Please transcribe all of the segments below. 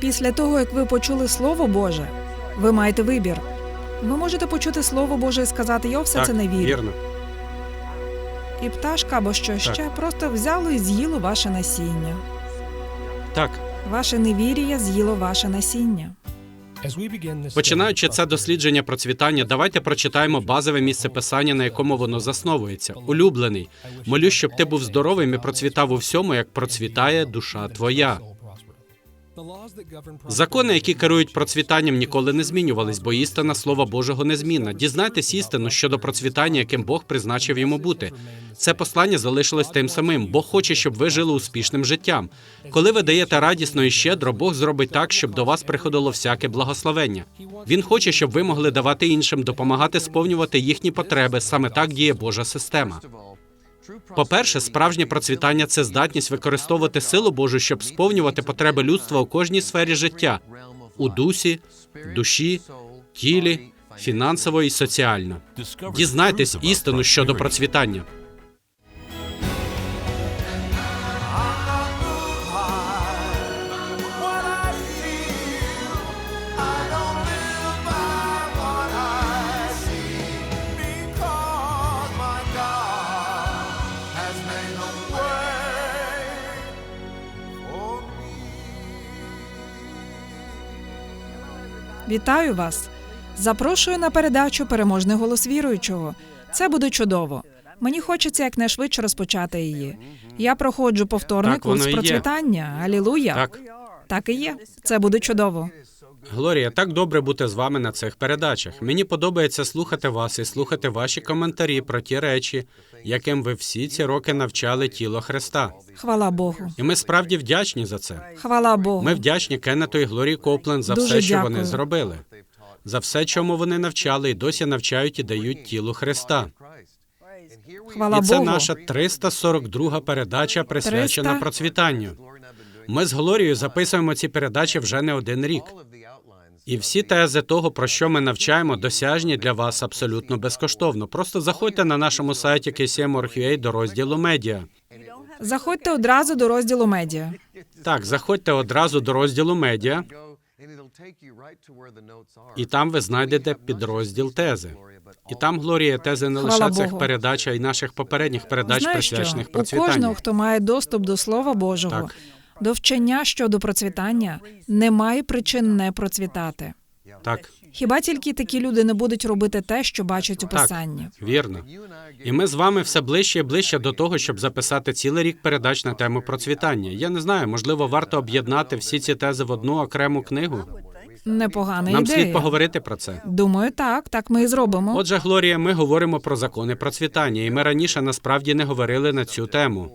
Після того, як ви почули Слово Боже, ви маєте вибір. Ви можете почути Слово Боже і сказати, я все так, це не вірю. вірно. І пташка або що Так. ще просто взяло і з'їло ваше насіння. Так, Ваше невір'я з'їло ваше насіння. починаючи це дослідження процвітання, давайте прочитаємо базове місце писання, на якому воно засновується. Улюблений. Молю, щоб ти був здоровим і процвітав у всьому, як процвітає душа твоя. Закони, які керують процвітанням, ніколи не змінювались, бо істина Слова Божого незмінна. Дізнайтесь істину щодо процвітання, яким Бог призначив йому бути. Це послання залишилось тим самим. Бог хоче, щоб ви жили успішним життям. Коли ви даєте радісно і щедро, Бог зробить так, щоб до вас приходило всяке благословення. Він хоче, щоб ви могли давати іншим, допомагати сповнювати їхні потреби. Саме так діє Божа система. По-перше, справжнє процвітання це здатність використовувати силу Божу, щоб сповнювати потреби людства у кожній сфері життя у дусі, душі, тілі, фінансово і соціально. Дізнайтесь істину щодо процвітання. Вітаю вас! Запрошую на передачу Переможний голос віруючого. Це буде чудово. Мені хочеться якнайшвидше розпочати її. Я проходжу повторний Так курс процвітання. Алілуя! Так, Так і є. Це буде чудово. Глорія, так добре бути з вами на цих передачах. Мені подобається слухати вас і слухати ваші коментарі про ті речі, яким ви всі ці роки навчали тіло Христа. Хвала Богу. І ми справді вдячні за це. Хвала Богу. Ми вдячні Кеннету і Глорії Копленд за Дуже все, що дякую. вони зробили, за все, чому вони навчали і досі навчають і дають тілу Христа. Хвала І це Богу. наша 342 передача, присвячена 300? процвітанню. Ми з Глорією записуємо ці передачі вже не один рік. І всі тези того, про що ми навчаємо, досяжні для вас абсолютно безкоштовно. Просто заходьте на нашому сайті KCM.org.ua до розділу медіа. Заходьте одразу до розділу медіа. Так, заходьте одразу до розділу медіа, і там ви знайдете підрозділ тези. І там Глорія тези не Хвала лише цих передач, а й наших попередніх передач, Знаєш що? присвячених У кожного, хто має доступ до Слова Божого, Так. До вчення щодо процвітання, немає причин не процвітати. Так, Хіба тільки такі люди не будуть робити те, що бачать у Так. писанні? вірно. І ми з вами все ближче і ближче до того, щоб записати цілий рік передач на тему процвітання. Я не знаю, можливо, варто об'єднати всі ці тези в одну окрему книгу. Непогана Нам ідея. слід поговорити про це. Думаю, так, так ми і зробимо. Отже, Глорія, ми говоримо про закони процвітання, і ми раніше насправді не говорили на цю тему.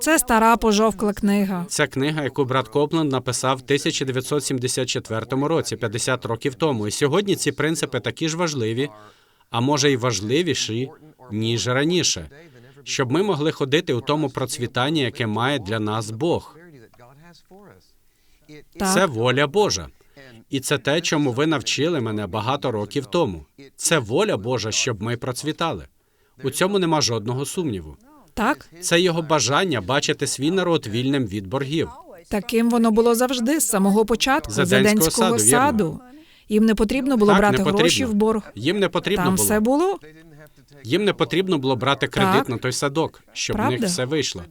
Це стара пожовкла книга. Це книга, яку брат Копленд написав в 1974 році, 50 років тому. І сьогодні ці принципи такі ж важливі, а може й важливіші, ніж раніше, щоб ми могли ходити у тому процвітанні, яке має для нас Бог. Так. Це воля Божа. І це те, чому ви навчили мене багато років тому. Це воля Божа, щоб ми процвітали. У цьому нема жодного сумніву. Так, Це його бажання бачити свій народ вільним від боргів. таким воно було завжди з самого початку З з Едемського Едемського саду, саду. Їм не потрібно було Так, брати потрібно. гроші в борг. Їм не потрібно Там було. все було. Їм не потрібно було брати кредит Так. на той садок, щоб в них все вийшло.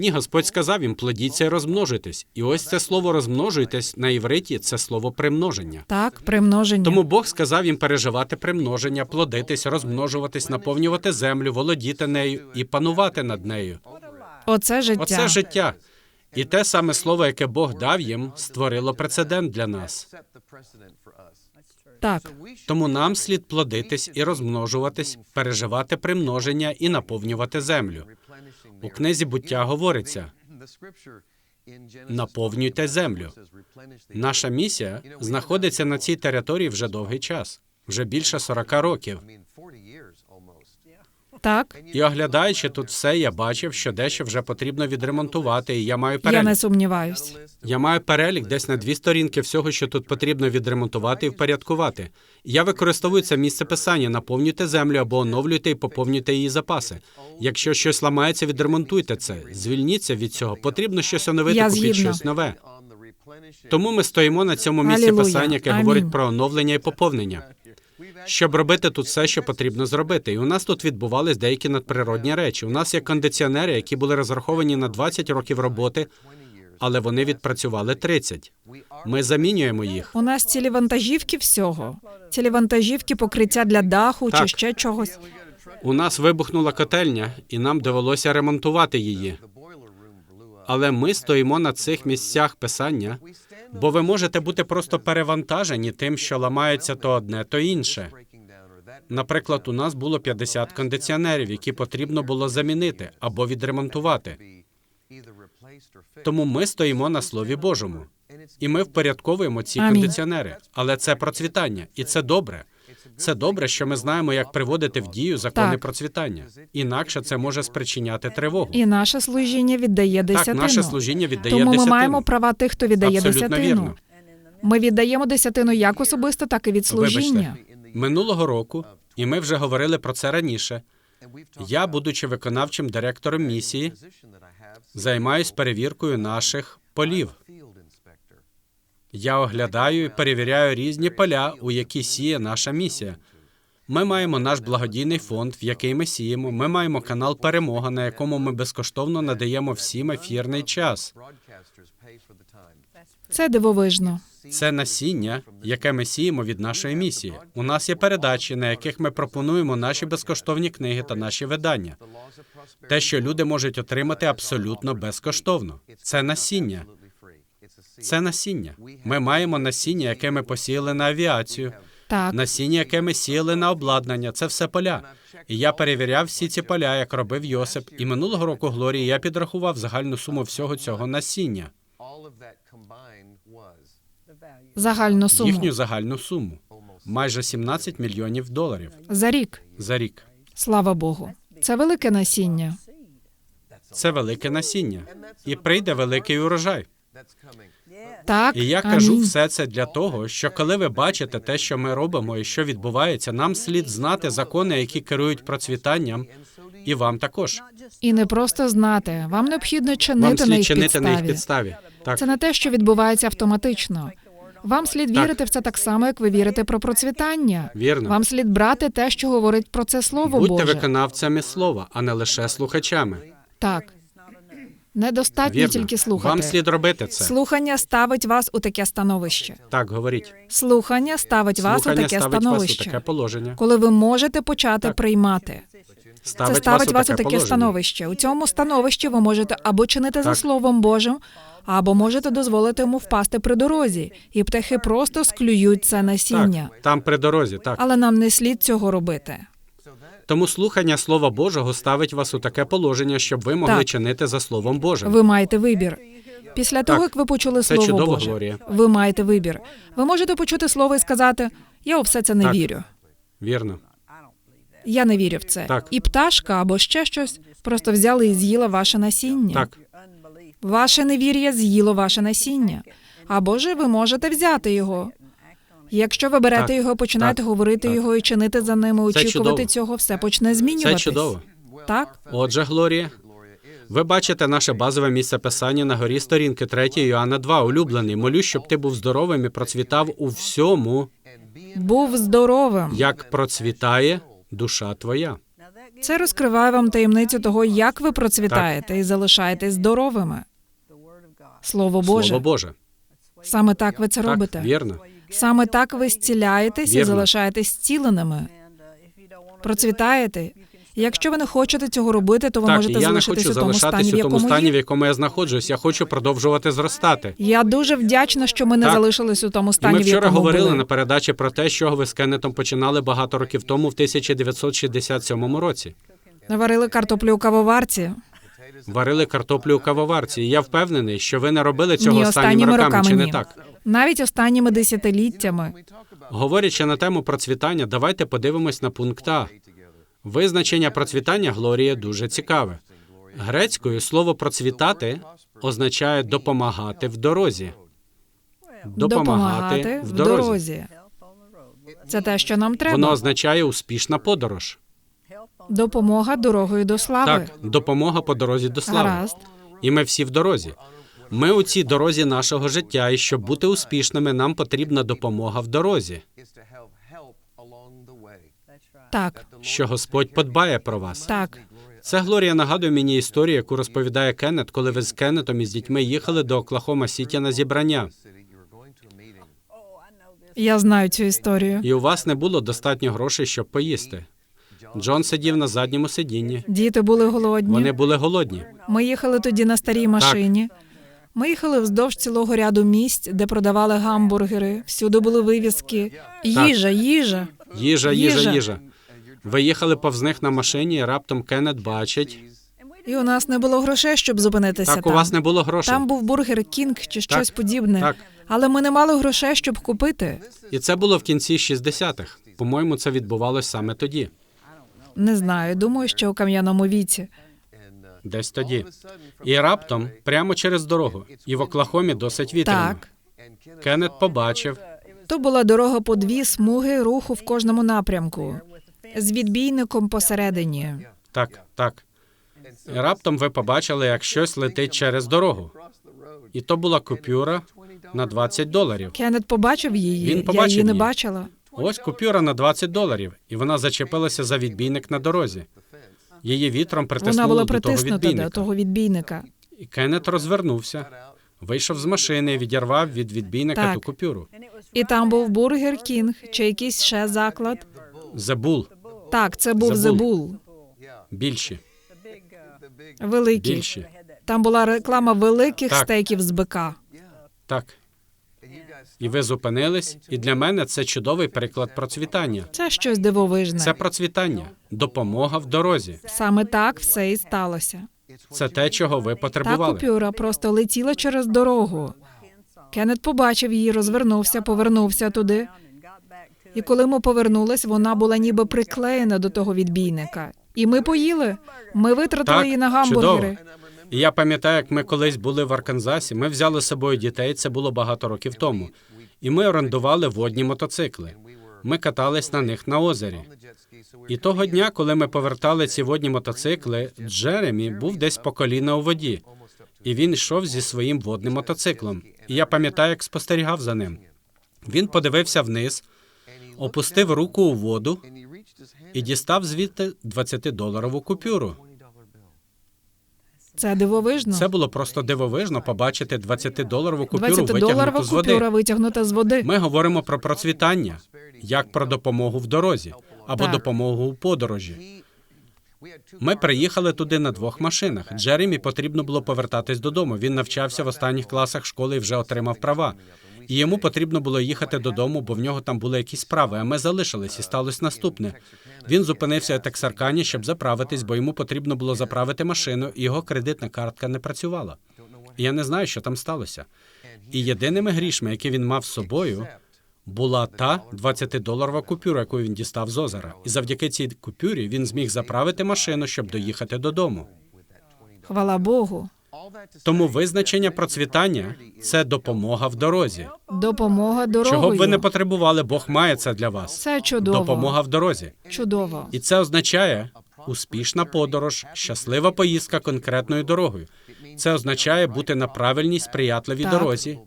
Ні, Господь сказав їм, плодіться і розмножуйтесь. І ось це слово розмножуйтесь на івриті це слово примноження. Так, примноження. Тому Бог сказав їм переживати примноження, плодитись, розмножуватись, наповнювати землю, володіти нею і панувати над нею. Оце життя. Оце життя. І те саме слово, яке Бог дав їм, створило прецедент для нас. Так, Тому нам слід плодитись і розмножуватись, переживати примноження і наповнювати землю. У книзі буття говориться: наповнюйте землю. Наша місія знаходиться на цій території вже довгий час, вже більше 40 років. Так. І оглядаючи тут все, я бачив, що дещо вже потрібно відремонтувати. І я маю Я не сумніваюсь. Я маю перелік десь на дві сторінки всього, що тут потрібно відремонтувати і впорядкувати. Я використовую це місце писання: наповнюйте землю або оновлюйте і поповнюйте її запаси. Якщо щось ламається, відремонтуйте це. Звільніться від цього. Потрібно щось оновити, Я купіть згідна. щось нове. Тому ми стоїмо на цьому місці Алілуя. писання, яке Амінь. говорить про оновлення і поповнення. Щоб робити тут все, що потрібно зробити. І у нас тут відбувались деякі надприродні речі. У нас є кондиціонери, які були розраховані на 20 років роботи, але вони відпрацювали 30. Ми замінюємо їх. У нас цілі вантажівки всього. Цілі вантажівки, покриття для даху чи ще чогось. У нас вибухнула котельня, і нам довелося ремонтувати її. Але ми стоїмо на цих місцях писання, бо ви можете бути просто перевантажені тим, що ламається то одне, то інше. Наприклад, у нас було 50 кондиціонерів, які потрібно було замінити або відремонтувати. Тому ми стоїмо на Слові Божому. І ми впорядковуємо ці Амінь. кондиціонери. Але це процвітання, і це добре. Це добре, що ми знаємо, як приводити в дію закони Так. процвітання. Інакше це може спричиняти тривогу. І наше служіння віддає Так, наше служіння віддає Тому ми маємо права тих, хто віддає Абсолютно десятину. вірно. Ми віддаємо десятину як особисто, так і від служіння. Вибачте, минулого року, і ми вже говорили про це раніше. Я, будучи виконавчим директором місії, займаюсь перевіркою наших полів. Я оглядаю і перевіряю різні поля, у які сіє наша місія. Ми маємо наш благодійний фонд, в який ми сіємо. Ми маємо канал Перемога, на якому ми безкоштовно надаємо всім ефірний час. Це дивовижно. Це насіння, яке ми сіємо від нашої місії. У нас є передачі, на яких ми пропонуємо наші безкоштовні книги та наші видання. Те, що люди можуть отримати абсолютно безкоштовно. Це насіння. Це насіння. Ми маємо насіння, яке ми посіяли на авіацію, Так, насіння, яке ми сіяли на обладнання. Це все поля. І я перевіряв всі ці поля, як робив Йосип. І минулого року Глорії я підрахував загальну суму всього цього насіння, загальну суму їхню загальну суму майже 17 мільйонів доларів за рік. за рік. Слава Богу. Це велике насіння. Це велике насіння, і прийде великий урожай. Так, І я кажу все це для того, що коли ви бачите те, що ми робимо і що відбувається, нам слід знати закони, які керують процвітанням, і вам також. І не просто знати. Вам необхідно Вам чинити на їх чинити на їх підставі. підставі. Так, Це не те, що відбувається автоматично. Вам слід Так. вірити в це так само, як ви вірите про процвітання. Вірно. Вам слід брати те, що говорить про це слово будьте Боже. виконавцями слова, а не лише слухачами. Так. Недостатньо Вірно. тільки слухати. Вам слід робити це. Слухання ставить вас у таке становище. Так, говоріть. Слухання ставить вас у Слухання таке ставить вас у становище, таке положення. коли ви можете почати Так. приймати. Ставить, Це ставить вас у таке положення. становище. У цьому становищі ви можете або чинити за Так. словом Божим, або можете дозволити йому впасти при дорозі, і птахи просто склюють це насіння. Так, там при дорозі, так. Але нам не слід цього робити. Тому слухання Слова Божого ставить вас у таке положення, щоб ви могли Так. чинити за Словом Божим. Ви маєте вибір. Після того, як ви почули Це слово чудово, Боже, Глорія. ви маєте вибір. Ви можете почути слово і сказати: Я у все це не Так. вірю. Вірно. Я не вірю в це. Так. І пташка або ще щось просто взяли і з'їла ваше насіння. Так. Ваше невір'я з'їло ваше насіння. Або ж ви можете взяти його. Якщо ви берете Так, його, починаєте так, говорити так. його і чинити за ними, очікувати цього, все почне Це чудово. Так? Отже, Глорія, ви бачите наше базове місце писання на горі сторінки 3 Йоанна 2. Улюблений, молю, щоб ти був здоровим і процвітав у всьому, Був здоровим. як процвітає душа твоя. Це розкриває вам таємницю того, як ви процвітаєте і залишаєтесь здоровими. Слово Боже. Слово Боже. Саме так ви це Так, робите. вірно. Саме так ви зціляєтесь і залишаєтесь зціленими. Процвітаєте. Якщо ви не хочете цього робити, то ви Так, і можете я не хочу у тому стані, в якому стані, в якому я знаходжусь. Я хочу продовжувати зростати. Я дуже вдячна, що ми не Так. залишились у тому І стані, ми в якому говорили були. на передачі про те, що ви з Кеннетом починали багато років тому, в 1967 році. Варили картоплю у кавоварці. Варили картоплю у кавоварці. І я впевнений, що ви не робили цього Ні, останніми роками, чи не так? Навіть останніми десятиліттями. Говорячи на тему процвітання, давайте подивимось на пункт А. Визначення процвітання Глорія дуже цікаве. Грецькою слово процвітати означає допомагати в дорозі. Допомагати в дорозі. Це те, що нам треба. Воно означає успішна подорож. Допомога дорогою до слави. Так, допомога по дорозі до слави. Гаразд. І ми всі в дорозі. Ми у цій дорозі нашого життя, і щоб бути успішними, нам потрібна допомога в дорозі. Так, що Господь подбає про вас. так. Це Глорія нагадує мені історію, яку розповідає Кеннет, коли ви з Кеннетом і з дітьми їхали до Оклахома Сіті на зібрання. Я знаю цю історію. і у вас не було достатньо грошей, щоб поїсти. Джон сидів на задньому сидінні. Діти були голодні. Вони були голодні. Ми їхали тоді на старій машині. Ми їхали вздовж цілого ряду місць, де продавали гамбургери. Всюди були вивіски. Їжа, їжа. Їжа, їжа, Їжа. Ви їхали повз них на машині, і раптом Кеннет бачить. І у нас не було грошей, щоб зупинитися Так, там. у вас не було грошей. Там був бургер Кінг чи щось подібне. так. Але ми не мали грошей, щоб купити. І це було в кінці 60-х. По-моєму, це відбувалось саме тоді, Не знаю, думаю, що у кам'яному віці. десь тоді. І раптом, прямо через дорогу, і в Оклахомі досить вітряно. Так. Кеннет побачив, То була дорога по дві смуги руху в кожному напрямку. З відбійником посередині. так, так. І раптом ви побачили, як щось летить через дорогу. І то була купюра на 20 доларів. Кеннет побачив її. Він Я побачив її не її. бачила. Ось купюра на 20 доларів, і вона зачепилася за відбійник на дорозі. Її вітром Вона притиснуло була до того відбійника. до того відбійника. І Кеннет розвернувся, вийшов з машини, і відірвав від відбійника Так. ту купюру. І там був бургер Кінг чи якийсь ще заклад. Зебул Так, це був Забул. Зебул. більші, Великий. більші. Там була реклама великих Так. стейків з бика. Так. І ви зупинились, і для мене це чудовий приклад процвітання. Це щось дивовижне. Це процвітання, допомога в дорозі. Саме так все і сталося. Це те, чого ви Та потребували. купюра просто летіла через дорогу. Кеннет побачив її, розвернувся, повернувся туди. І коли ми повернулись, вона була ніби приклеєна до того відбійника. І ми поїли. Ми витратили Так, її на гамбургери. чудово. І я пам'ятаю, як ми колись були в Арканзасі. Ми взяли з собою дітей. Це було багато років тому. І ми орендували водні мотоцикли. Ми катались на них на озері. І того дня, коли ми повертали ці водні мотоцикли, Джеремі був десь по коліна у воді, і він йшов зі своїм водним мотоциклом. І я пам'ятаю, як спостерігав за ним. Він подивився вниз, опустив руку у воду і дістав звідти 20-доларову купюру. Це дивовижно. Це було просто дивовижно побачити 20-доларову купюру 20-доларова витягнуту з води. купюра витягнута з води. Ми говоримо про процвітання, як про допомогу в дорозі або Так. допомогу у подорожі. Ми приїхали туди на двох машинах. Джеремі потрібно було повертатись додому. Він навчався в останніх класах школи і вже отримав права. І йому потрібно було їхати додому, бо в нього там були якісь справи. А ми залишились, і сталося наступне. Він зупинився у Тексаркані, щоб заправитись, бо йому потрібно було заправити машину, і його кредитна картка не працювала. Я не знаю, що там сталося. І єдиними грішми, які він мав з собою, була та 20-доларова купюра, яку він дістав з озера. І завдяки цій купюрі він зміг заправити машину, щоб доїхати додому. Хвала Богу. Тому визначення процвітання це допомога в дорозі. Допомога дорогою. Чого б ви не потребували, Бог має це для вас. Це чудово. Допомога в дорозі. Чудово. І це означає успішна подорож, щаслива поїздка конкретною дорогою. Це означає бути на правильній сприятливій Так. дорозі.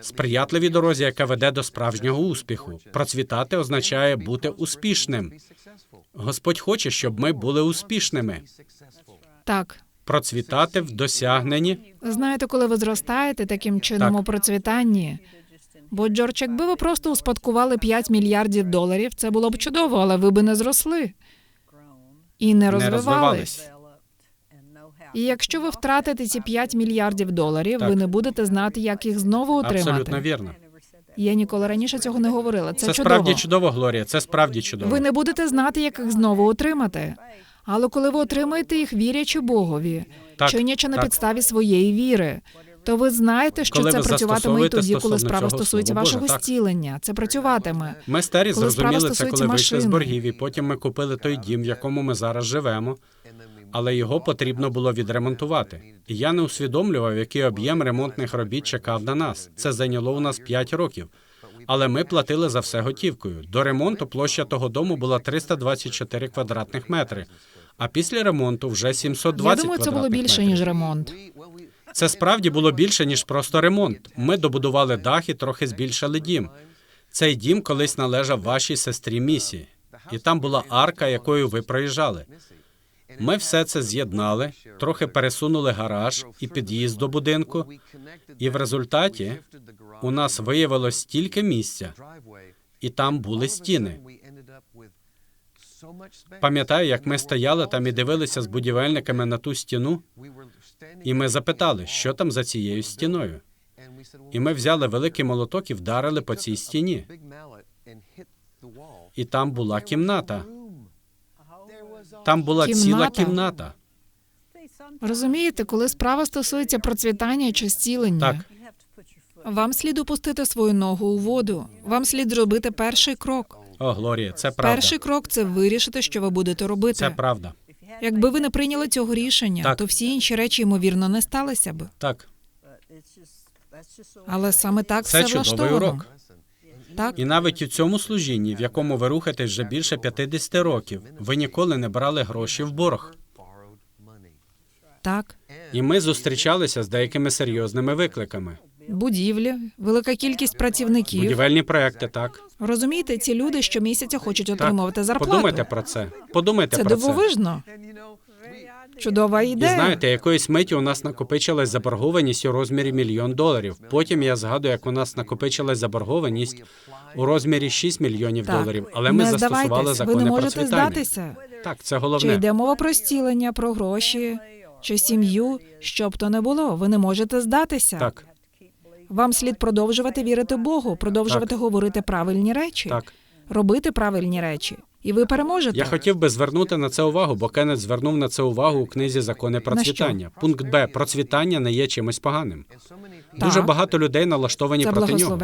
Сприятливій дорозі, яка веде до справжнього успіху. Процвітати означає бути успішним. Господь хоче, щоб ми були успішними. Так. Процвітати в досягненні. Знаєте, коли ви зростаєте таким чином Так. у процвітанні. Бо, Джордж, якби ви просто успадкували 5 мільярдів доларів, це було б чудово, але ви би не зросли і не розвивались. І якщо ви втратите ці 5 мільярдів доларів, Так. ви не будете знати, як їх знову отримати. Абсолютно вірно. Я ніколи раніше цього не говорила. Це, Це чудово. справді чудово, Глорія. Це справді чудово. Ви не будете знати, як їх знову отримати. Але коли ви отримаєте їх, вірячи Богові, Так, чинячи на так. підставі своєї віри, то ви знаєте, що Коли це працюватиме і тоді, коли справа стосується Боже, вашого так. зцілення. Це працюватиме. Ми старі Коли зрозуміли це, коли вийшли з боргів, і потім ми купили той дім, в якому ми зараз живемо. Але його потрібно було відремонтувати. І я не усвідомлював, який об'єм ремонтних робіт чекав на нас. Це зайняло у нас 5 років. Але ми платили за все готівкою. До ремонту площа того дому була 324 квадратних метри. А після ремонту вже 720 Я думаю, це було більше метрів. ніж ремонт. Це справді було більше ніж просто ремонт. Ми добудували дах і трохи збільшили дім. Цей дім колись належав вашій сестрі Місі, і там була арка, якою ви проїжджали. Ми все це з'єднали, трохи пересунули гараж і під'їзд до будинку, і в результаті у нас виявилось стільки місця, і там були стіни. Пам'ятаю, як ми стояли там і дивилися з будівельниками на ту стіну, і ми запитали, що там за цією стіною. І ми взяли великий молоток і вдарили по цій стіні. І там була кімната. Там була ціла Кімната? кімната. Розумієте, коли справа стосується процвітання чи зцілення, Так. вам слід опустити свою ногу у воду. Вам слід зробити перший крок. О, Глорія, це правда. Перший крок це вирішити, що ви будете робити. Це правда. Якби ви не прийняли цього рішення, Так. то всі інші речі ймовірно не сталися б. Так. Але саме так Це все чудовий влаштовано. урок. Так, І навіть у цьому служінні, в якому ви рухаєтесь вже більше 50 років, ви ніколи не брали гроші в борг. так. І ми зустрічалися з деякими серйозними викликами. Будівлі, велика кількість працівників. Будівельні проекти, так. Розумієте, ці люди щомісяця хочуть отримувати зарплату. Подумайте про це. Подумайте Це про це. дивовижно. Чудова І знаєте, якоїсь миті у нас накопичилась заборгованість у розмірі мільйон доларів. Потім я згадую, як у нас накопичилась заборгованість у розмірі 6 мільйонів так. доларів. Але ми не застосували здавайтесь, ви закони не можете процвітання. здатися. Так, це Чи головне. йде мова про зцілення, про гроші, чи сім'ю, що б то не було, ви не можете здатися. Так, Вам слід продовжувати вірити Богу, продовжувати говорити правильні речі, так. робити правильні речі, і ви переможете. Я хотів би звернути на це увагу, бо Кеннет звернув на це увагу у книзі Закони процвітання. Пункт Б. Процвітання не є чимось поганим. Дуже багато людей налаштовані Це проти нього.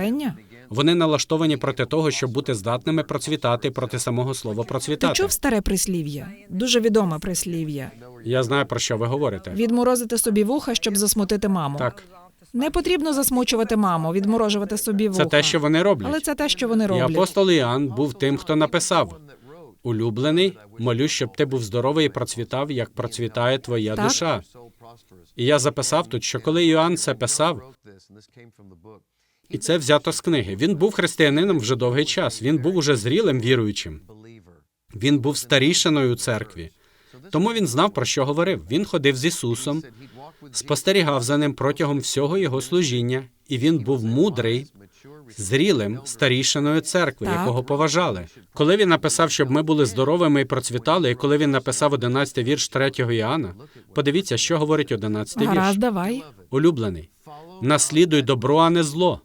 Вони налаштовані проти того, щоб бути здатними процвітати проти самого слова Ти процвітати. чув старе прислів'я? Дуже відоме прислів'я. Я знаю про що ви говорите. Відморозити собі вуха, щоб засмутити маму. Так, Не потрібно засмучувати маму, відморожувати собі вуха. це те, що вони роблять. Але це те, що вони І апостол Іоанн був тим, хто написав: Улюблений, молюсь, щоб ти був здоровий і процвітав, як процвітає твоя Так. душа. І я записав тут, що коли Іоанн це писав, і це взято з книги. Він був християнином вже довгий час. Він був уже зрілим віруючим. Він був старішиною у церкві. Тому він знав, про що говорив. Він ходив з Ісусом, спостерігав за ним протягом всього його служіння, і він був мудрий, зрілим старішиною церкви, Так. якого поважали. Коли він написав, щоб ми були здоровими і процвітали, і коли він написав 11 вірш 3 Іоанна, подивіться, що говорить 11 Гаразд, вірш. давай. Улюблений. Наслідуй добро, а не зло.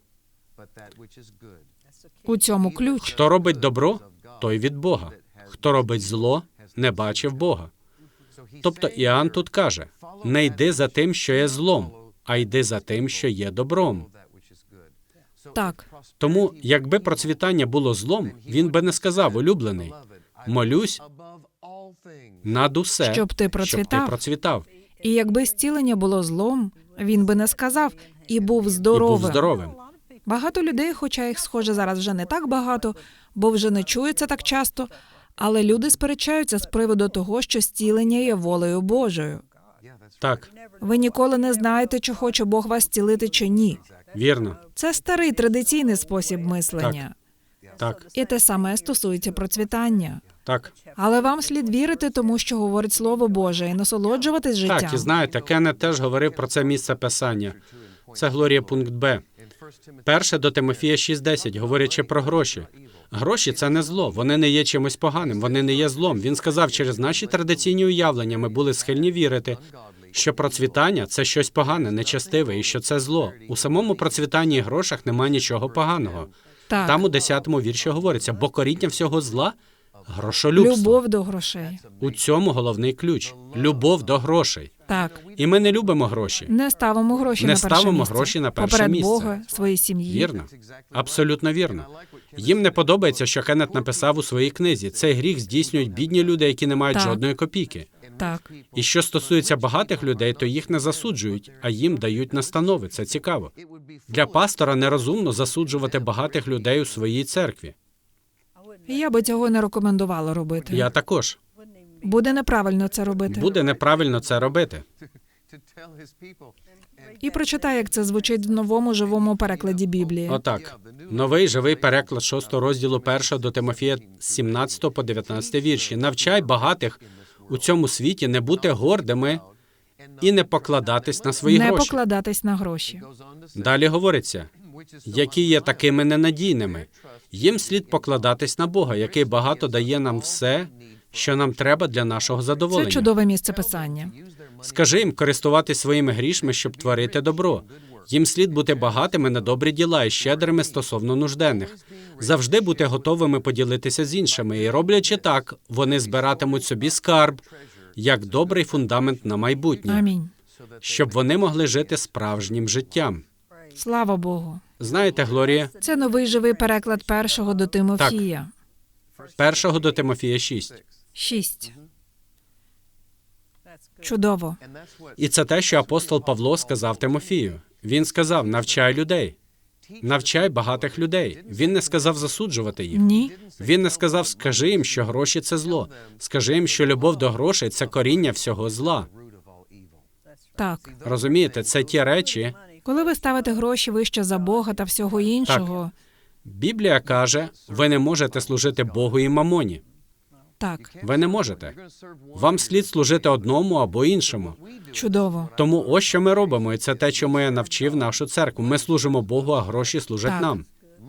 У цьому ключ. Хто робить добро, той від Бога. Хто робить зло, не бачив Бога. Тобто Іоанн тут каже: не йди за тим, що є злом, а йди за тим, що є добром. Так, Тому, якби процвітання було злом, він би не сказав улюблений. Молюсь над усе, Щоб ти процвітав. процвітав і якби зцілення було злом, він би не сказав і був і був здоровим. здоровим. Багато людей, хоча їх схоже зараз вже не так багато, бо вже не чується так часто. Але люди сперечаються з приводу того, що зцілення є волею Божою. Так, Ви ніколи не знаєте, чи хоче Бог вас зцілити чи ні. вірно. Це старий традиційний спосіб мислення, Так, і те саме стосується процвітання. так. Але вам слід вірити тому, що говорить Слово Боже, і насолоджуватись життям. Так, і знаєте, Кеннет теж говорив про це місце писання. Це Глорія пункт Б. Перше до Тимофія 6.10, говорячи про гроші. Гроші це не зло, вони не є чимось поганим, вони не є злом. Він сказав, через наші традиційні уявлення ми були схильні вірити, що процвітання це щось погане, нечестиве, і що це зло. У самому процвітанні і грошах немає нічого поганого. Так. Там у 10-му вірші говориться, бо коріння всього зла грошолюбство. Любов до грошей. У цьому головний ключ любов до грошей. Так. І ми не любимо гроші. Не ставимо гроші Не на перше ставимо місце. гроші на перше Поперед місце. Бога, своєї сім'ї. Вірно, абсолютно вірно. Їм не подобається, що Кеннет написав у своїй книзі. Цей гріх здійснюють бідні люди, які не мають Так. жодної копійки. Так. І що стосується багатих людей, то їх не засуджують, а їм дають настанови. Це цікаво. Для пастора нерозумно засуджувати багатих людей у своїй церкві. Я би цього не рекомендувала робити. Я також Буде неправильно це робити. буде неправильно це робити. І прочитай, як це звучить в новому живому перекладі Біблії. Отак. Новий живий переклад 6 розділу 1 до Тимофія з 17 по 19 вірші. Навчай багатих у цьому світі не бути гордими і не покладатись на свої Не гроші. покладатись на гроші. Далі говориться, які є такими ненадійними. Їм слід покладатись на Бога, який багато дає нам все, що нам треба для нашого Це задоволення. чудове місце писання. Скажи їм користуватись своїми грішми, щоб творити добро. Їм слід бути багатими на добрі діла і щедрими стосовно нужденних. Завжди бути готовими поділитися з іншими. І роблячи так, вони збиратимуть собі скарб як добрий фундамент на майбутнє, Амінь. щоб вони могли жити справжнім життям. Слава Богу. Знаєте, Глорія, Це новий живий переклад першого до Тимофія. першого до Тимофія 6. Шість. Чудово. І це те, що апостол Павло сказав Тимофію. Він сказав: навчай людей, навчай багатих людей. Він не сказав засуджувати їх. Ні. Він не сказав, скажи їм, що гроші це зло. Скажи їм, що любов до грошей це коріння всього зла. Так. Розумієте, це ті речі. Коли ви ставите гроші вище за Бога та всього іншого, Біблія каже, ви не можете служити Богу і мамоні. Так, Ви не можете. Вам слід служити одному або іншому. чудово. Тому ось що ми робимо, і це те, чому я навчив нашу церкву. Ми служимо Богу, а гроші служать Так. нам.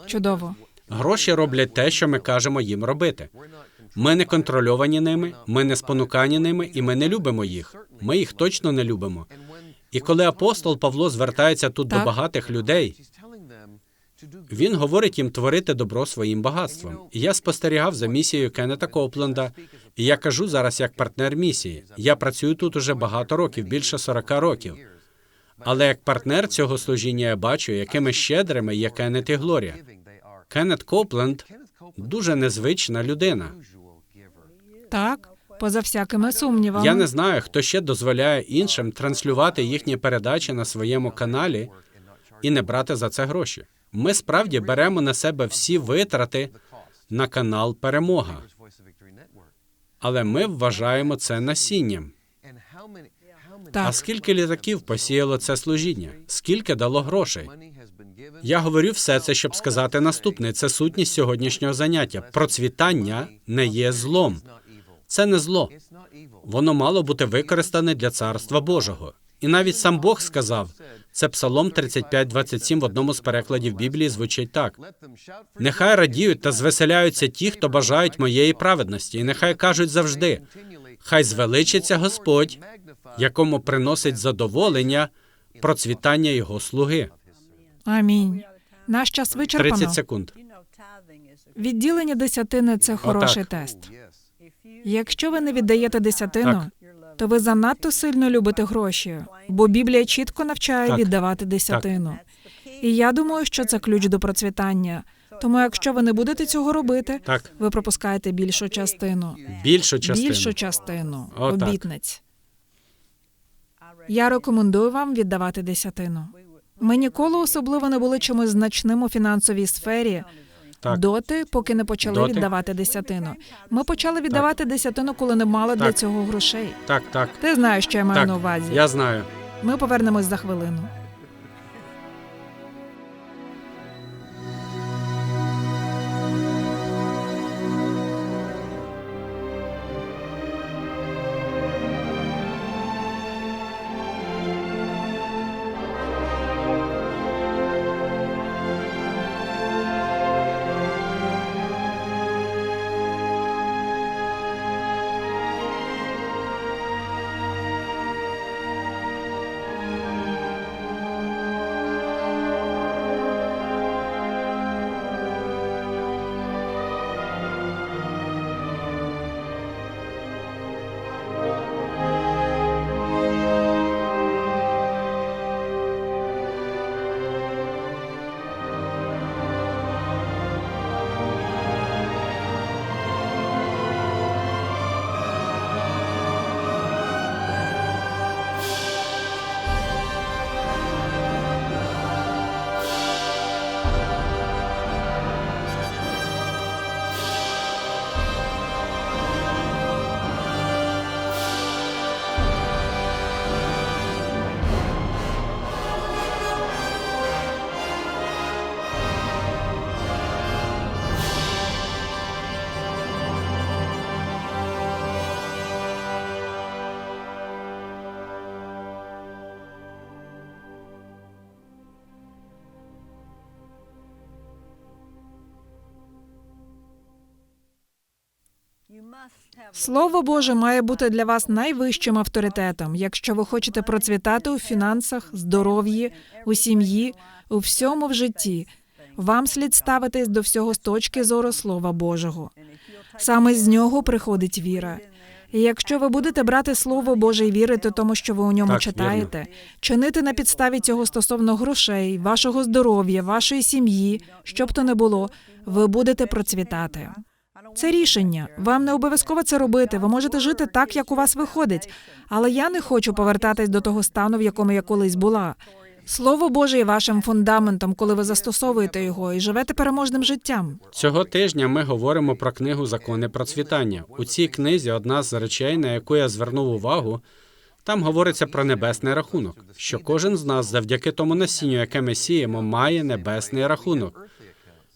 Чудово. Гроші роблять те, що ми кажемо їм робити. Ми не контрольовані ними, ми не спонукані ними, і ми не любимо їх. Ми їх точно не любимо. І коли апостол Павло звертається тут до багатих людей, він говорить їм творити добро своїм багатством. І я спостерігав за місією Кеннета Копленда, і я кажу зараз як партнер місії. Я працюю тут уже багато років, більше 40 років. Але як партнер цього служіння я бачу, якими щедрими є Кеннет і Глорія. Кеннет Копленд дуже незвична людина. Так, поза всякими сумнівами. Я не знаю, хто ще дозволяє іншим транслювати їхні передачі на своєму каналі і не брати за це гроші. Ми справді беремо на себе всі витрати на канал Перемога, але ми вважаємо це насінням. Many А скільки літаків посіяло це служіння? Скільки дало грошей? Я говорю все це, щоб сказати наступне: це сутність сьогоднішнього заняття. Процвітання не є злом. Це не зло. Воно мало бути використане для царства Божого. І навіть сам Бог сказав, це Псалом 35.27 в одному з перекладів Біблії звучить так: нехай радіють та звеселяються ті, хто бажають моєї праведності, і нехай кажуть завжди: хай звеличиться Господь, якому приносить задоволення процвітання його слуги. амінь. Наш час 30 секунд. Відділення десятини це хороший Отак. тест. Якщо ви не віддаєте десятину, Так. То ви занадто сильно любите гроші, бо Біблія чітко навчає Так. віддавати десятину. І я думаю, що це ключ до процвітання. Тому, якщо ви не будете цього робити, Так, ви пропускаєте більшу частину. більшу частину. Більшу частину Отак. обітниць. Я рекомендую вам віддавати десятину. Ми ніколи особливо не були чимось значним у фінансовій сфері. Так. Доти, поки не почали Доти. віддавати десятину. Ми почали віддавати десятину, коли не мали для цього грошей. Так, так. Ти знаєш, що я маю Так, на увазі. я знаю. Ми повернемось за хвилину. Слово Боже має бути для вас найвищим авторитетом, якщо ви хочете процвітати у фінансах, здоров'ї, у сім'ї, у всьому в житті. Вам слід ставитись до всього з точки зору Слова Божого. Саме з нього приходить віра. І якщо ви будете брати Слово Боже і вірити тому, що ви у ньому Так, читаєте, чинити на підставі цього стосовно грошей, вашого здоров'я, вашої сім'ї, що б то не було, ви будете процвітати. Це рішення. Вам не обов'язково це робити. Ви можете жити так, як у вас виходить. Але я не хочу повертатись до того стану, в якому я колись була. Слово Боже є вашим фундаментом, коли ви застосовуєте його і живете переможним життям. Цього тижня ми говоримо про книгу Закони процвітання. У цій книзі одна з речей, на яку я звернув увагу, там говориться про небесний рахунок, що кожен з нас, завдяки тому насінню, яке ми сіємо, має небесний рахунок.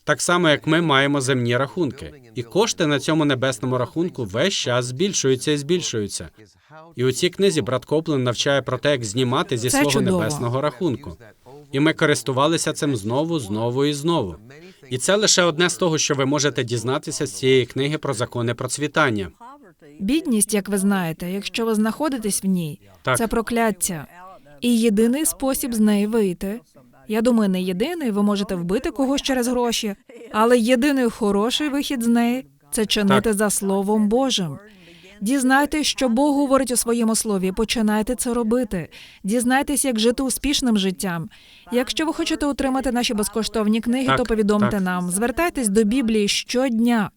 Так само, як ми маємо земні рахунки, і кошти на цьому небесному рахунку весь час збільшуються і збільшуються. І у цій книзі брат Коплен навчає про те, як знімати зі Це свого чудово. небесного рахунку. І ми користувалися цим знову, знову і знову. І це лише одне з того, що ви можете дізнатися з цієї книги про закони процвітання. Бідність, як ви знаєте, якщо ви знаходитесь в ній, Так. це прокляття. І єдиний спосіб з неї вийти. Я думаю, не єдиний, ви можете вбити когось через гроші, але єдиний хороший вихід з неї це чинити Так. за Словом Божим. Дізнайтесь, що Бог говорить у своєму слові. Починайте це робити. Дізнайтесь, як жити успішним життям. Якщо ви хочете отримати наші безкоштовні книги, Так, то повідомте так. нам. Звертайтесь до Біблії щодня.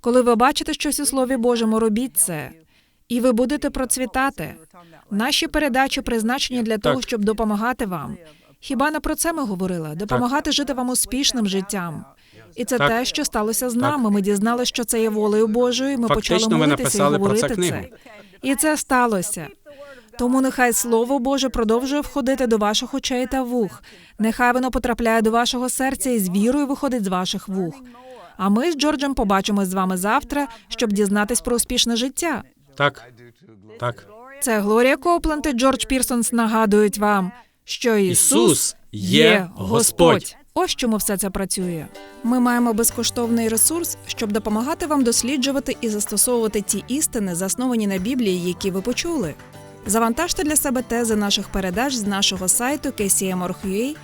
Коли ви бачите щось у Слові Божому, робіть це. І ви будете процвітати. Наші передачі призначені для того, щоб допомагати вам. Хіба не про це ми говорили? Допомагати жити вам успішним життям. І це Так. те, що сталося з нами. Ми дізналися, що це є волею Божою. Ми Фактично, почали молитися і це говорити книгу. це. І це сталося. Тому нехай Слово Боже продовжує входити до ваших очей та вух. Нехай воно потрапляє до вашого серця і з вірою виходить з ваших вух. А ми з Джорджем побачимось з вами завтра, щоб дізнатись про успішне життя. Так, так. Це Глорія Копленд і Джордж Пірсонс нагадують вам, що Ісус, є Господь. Ось чому все це працює. Ми маємо безкоштовний ресурс, щоб допомагати вам досліджувати і застосовувати ті істини, засновані на Біблії, які ви почули. Завантажте для себе тези наших передач з нашого сайту kcm.org.ua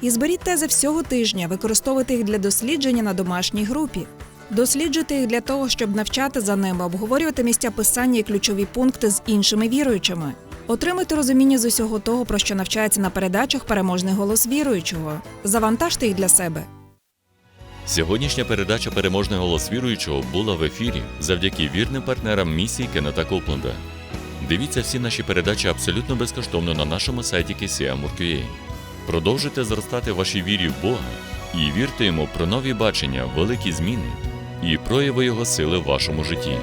і зберіть тези всього тижня, використовуйте їх для дослідження на домашній групі. Досліджуйте їх для того, щоб навчати за ними, обговорювати місця писання і ключові пункти з іншими віруючими. Отримуйте розуміння з усього того, про що навчається на передачах переможний голос віруючого. Завантажте їх для себе. Сьогоднішня передача Переможний голос віруючого була в ефірі завдяки вірним партнерам місії Кеннета Копленда. Дивіться всі наші передачі абсолютно безкоштовно на нашому сайті KCM.org.ua. Продовжуйте зростати в вашій вірі в Бога і вірте йому про нові бачення, великі зміни і прояви Його сили в вашому житті.